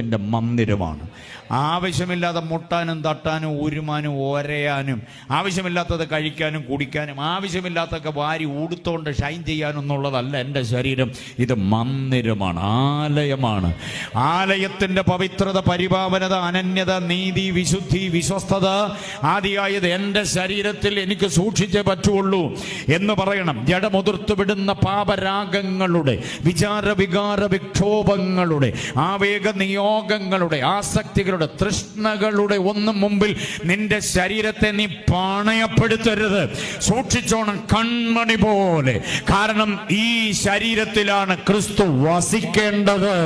എന്റെ മന്ദിരമാണ്. ആവശ്യമില്ലാതെ മുട്ടാനും തട്ടാനും ഉരുമാനും ഓരയാനും ആവശ്യമില്ലാത്തത് കഴിക്കാനും കുടിക്കാനും ആവശ്യമില്ലാത്തതൊക്കെ വാരി ഉടുത്തോണ്ട് ഷൈൻ ചെയ്യാനും എന്നുള്ളതല്ല എന്റെ ശരീരം. ഇത് മന്ദിരമാണ് ആലയമാണ്. ആലയത്തിന്റെ പവിത്രത പരിപാവനത അനന്യത നീതി വിശുദ്ധി വിശ്വസ്തത ആദിയായത് എന്റെ ശരീരത്തിൽ എനിക്ക് സൂക്ഷിച്ചേ പറ്റുള്ളൂ എന്ന് പറയണം. ജഡമുതിർത്തു വിടുന്ന പാപരാഗങ്ങളുടെ വിചാര വികാര വിക്ഷോഭങ്ങളുടെ ആവേഗ നിയോഗങ്ങളുടെ ആസക്തികളുടെ തൃഷ്ണകളുടെ ഒന്നും മുമ്പിൽ നിന്റെ ശരീരത്തെ നീ പാണയപ്പെടുത്തരുത്. സൂക്ഷിച്ചോണം കൺമണി പോലെ. കാരണം ഈ ശരീരത്തിലാണ് ക്രിസ്തു വസിക്കേണ്ടത്.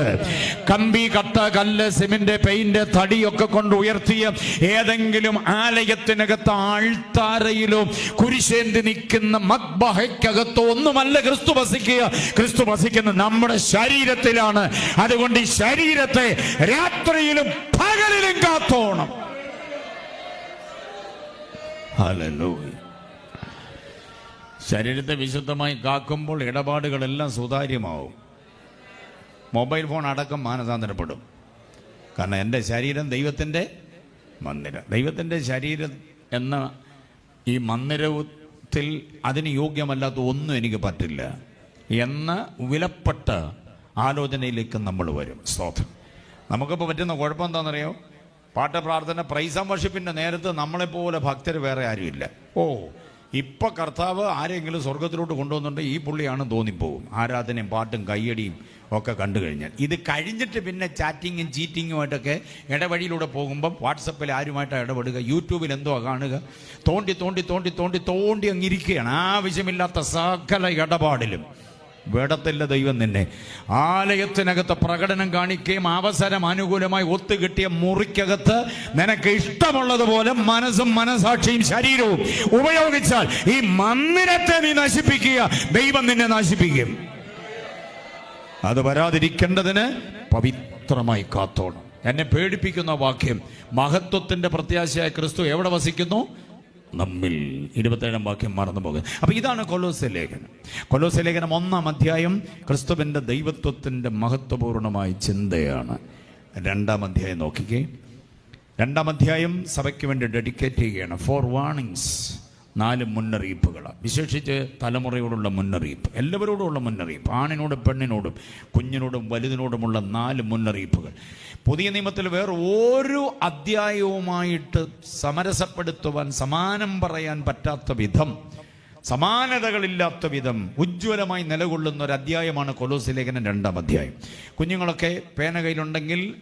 കമ്പി കട്ട കല്ല് സിമെന്റ് പെയിന്റ് തടിയൊക്കെ കൊണ്ട് ഉയർത്തിയ ഏതെങ്കിലും ആലയത്തിനകത്ത് ആൾത്താരയിലോ കുരിശേന്തി നിൽക്കുന്ന മക്ബഹയ്ക്കകത്തോ ഒന്നുമല്ല ക്രിസ്തു വസിക്കുക. ക്രിസ്തു വസിക്കുന്ന നമ്മുടെ ശരീരത്തിലാണ്. അതുകൊണ്ട് ഈ ശരീരത്തെ രാത്രിയിലും പകലിലും കാത്തോണം. ശരീരത്തെ വിശുദ്ധമായി കാക്കുമ്പോൾ ഇടപാടുകളെല്ലാം സുതാര്യമാവും. മൊബൈൽ ഫോൺ അടക്കം മാനസാന്തരപ്പെടും. കാരണം എന്റെ ശരീരം ദൈവത്തിന്റെ മന്ദിരം. ദൈവത്തിന്റെ ശരീരം എന്ന ഈ മന്ദിരത്തിൽ അതിന് യോഗ്യമല്ലാത്ത ഒന്നും എനിക്ക് പറ്റില്ല. എന്ന വിലപ്പെട്ട ആലോചനയിലേക്ക് നമ്മൾ വരും. സ്തോത്രം. നമുക്കിപ്പോൾ പറ്റുന്ന കുഴപ്പം എന്താണെന്നറിയോ പാട്ട് പ്രാർത്ഥന പ്രൈസ് വർഷിപ്പിന്റെ നേരത്ത് നമ്മളെപ്പോലെ ഭക്തർ വേറെ ആരുമില്ല. ഓ ഇപ്പം കർത്താവ് ആരെങ്കിലും സ്വർഗത്തിലോട്ട് കൊണ്ടുവന്നുണ്ടെങ്കിൽ ഈ പുള്ളിയാണ് തോന്നിപ്പോവും. ആരാധനയും പാട്ടും കയ്യടിയും ഒക്കെ കണ്ടു കഴിഞ്ഞാൽ. ഇത് കഴിഞ്ഞിട്ട് പിന്നെ ചാറ്റിങ്ങും ചീറ്റിങ്ങുമായിട്ടൊക്കെ ഇടവഴിയിലൂടെ പോകുമ്പം വാട്സപ്പിൽ ആരുമായിട്ടാണ് ഇടപെടുക? യൂട്യൂബിൽ എന്തോ കാണുക? തോണ്ടി തോണ്ടി തോണ്ടി തോണ്ടി തോണ്ടി അങ്ങിരിക്കുകയാണ് ആവശ്യമില്ലാത്ത സകല ഇടപാടിലും. വേടത്തില്ല ദൈവം നിന്നെ. ആലയത്തിനകത്ത് പ്രകടനം കാണിക്കുകയും അവസരം അനുകൂലമായി ഒത്തുകിട്ടിയ മുറിക്കകത്ത് നിനക്ക് ഇഷ്ടമുള്ളതുപോലെ മനസ്സും മനസാക്ഷിയും ശരീരവും ഉപയോഗിച്ചാൽ ഈ മന്ദിരത്തെ നീ നശിപ്പിക്കുക. ദൈവം നിന്നെ നശിപ്പിക്കും. അത് വരാതിരിക്കേണ്ടതിന് പവിത്രമായി കാത്തോണം. എന്നെ പേടിപ്പിക്കുന്ന വാക്യം മഹത്വത്തിന്റെ പ്രത്യാശയായ ക്രിസ്തു എവിടെ വസിക്കുന്നു? നമ്മിൽ ഇരുപത്തേഴാം വാക്യം മറന്നു പോകും. അപ്പൊ ഇതാണ് കൊലോസ ലേഖനം. കൊലോസ ലേഖനം ഒന്നാം അധ്യായം ക്രിസ്തുവിന്റെ ദൈവത്വത്തിന്റെ മഹത്വപൂർണമായ ചിന്തയാണ്. രണ്ടാം അധ്യായം നോക്കിക്കേ. രണ്ടാം അധ്യായം സഭയ്ക്ക് വേണ്ടി ഡെഡിക്കേറ്റ് ചെയ്യുകയാണ്. ഫോർ വാണിങ്സ് നാല് മുന്നറിയിപ്പുകൾ. വിശേഷിച്ച് തലമുറയോടുള്ള മുന്നറിയിപ്പ് എല്ലാവരോടുമുള്ള മുന്നറിയിപ്പ് ആണിനോടും പെണ്ണിനോടും കുഞ്ഞിനോടും വലുതിനോടുമുള്ള നാല് മുന്നറിയിപ്പുകൾ. പുതിയ നിയമത്തിൽ വേറെ ഒരു അധ്യായവുമായിട്ട് സമരസപ്പെടുത്തുവാൻ സമാനം പറയാൻ പറ്റാത്ത വിധം സമാനതകളില്ലാത്ത വിധം ഉജ്ജ്വലമായി നിലകൊള്ളുന്ന ഒരു അധ്യായമാണ് കൊലോസി ലേഖനം രണ്ടാം അധ്യായം. കുഞ്ഞുങ്ങളൊക്കെ പേന കയ്യിലുണ്ടെങ്കിൽ